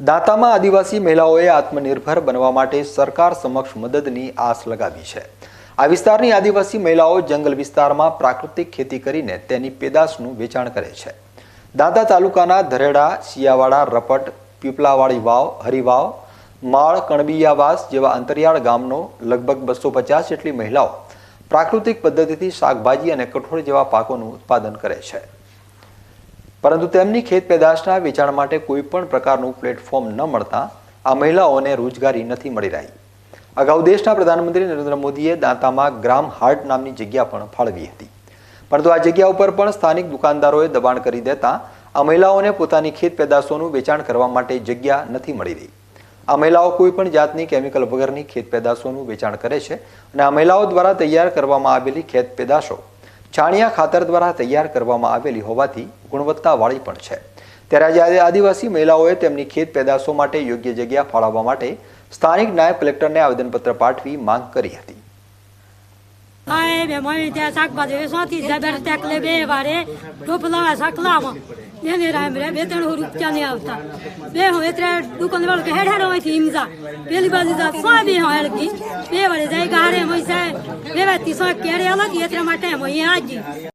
દાંતામાં આદિવાસી મહિલાઓએ આત્મનિર્ભર બનવા માટે સરકાર સમક્ષ મદદની આસ લગાવી છે. આ વિસ્તારની આદિવાસી મહિલાઓ જંગલ વિસ્તારમાં પ્રાકૃતિક ખેતી કરીને તેની પેદાશનું વેચાણ કરે છે. દાંતા તાલુકાના ધરેડા, શિયાવાડા, રપટ પીપલાવાળી વાવ, હરિવાવ, માળ, કણબીયાવાસ જેવા અંતરિયાળ ગામનો લગભગ બસો પચાસ જેટલી મહિલાઓ પ્રાકૃતિક પદ્ધતિથી શાકભાજી અને કઠોળ જેવા પાકોનું ઉત્પાદન કરે છે. પરંતુ તેમની ખેત પેદાશના વેચાણ માટે કોઈ પણ પ્રકારનું પ્લેટફોર્મ ન મળતા આ મહિલાઓને રોજગારી નથી મળી રહી. અગાઉ દેશના પ્રધાનમંત્રી નરેન્દ્ર મોદીએ દાંતામાં ગ્રામ હાર્ટ નામની જગ્યા પણ ફાળવી હતી. પરંતુ આ જગ્યા ઉપર પણ સ્થાનિક દુકાનદારોએ દબાણ કરી દેતા આ મહિલાઓને પોતાની ખેત પેદાશોનું વેચાણ કરવા માટે જગ્યા નથી મળી રહી. આ મહિલાઓ કોઈ પણ જાતની કેમિકલ વગરની ખેત પેદાશોનું વેચાણ કરે છે અને આ મહિલાઓ દ્વારા તૈયાર કરવામાં આવેલી ખેત પેદાશો છાણિયા ખાતર દ્વારા તૈયાર કરવામાં આવેલી હોવાથી ગુણવત્તાવાળી પણ છે. ત્યારે આજે આદિવાસી મહિલાઓએ તેમની ખેત પેદાશો માટે યોગ્ય જગ્યા ફાળવવા માટે સ્થાનિક નાયબ કલેક્ટરને આવેદનપત્ર પાઠવી માંગ કરી હતી. એને રામ રે, બે ત્રણ રૂપિયા નહીં આવતા. બે હું એટલે દુકાન વાળો કે હેડ હેડ હોયથી હિમજા પેલી બાજુ જા સો હોય બે વારે જાય ગાડે મૈસા બે વાતી સો કેરે અલગ એટલે માટે હું અહીંયા આજી.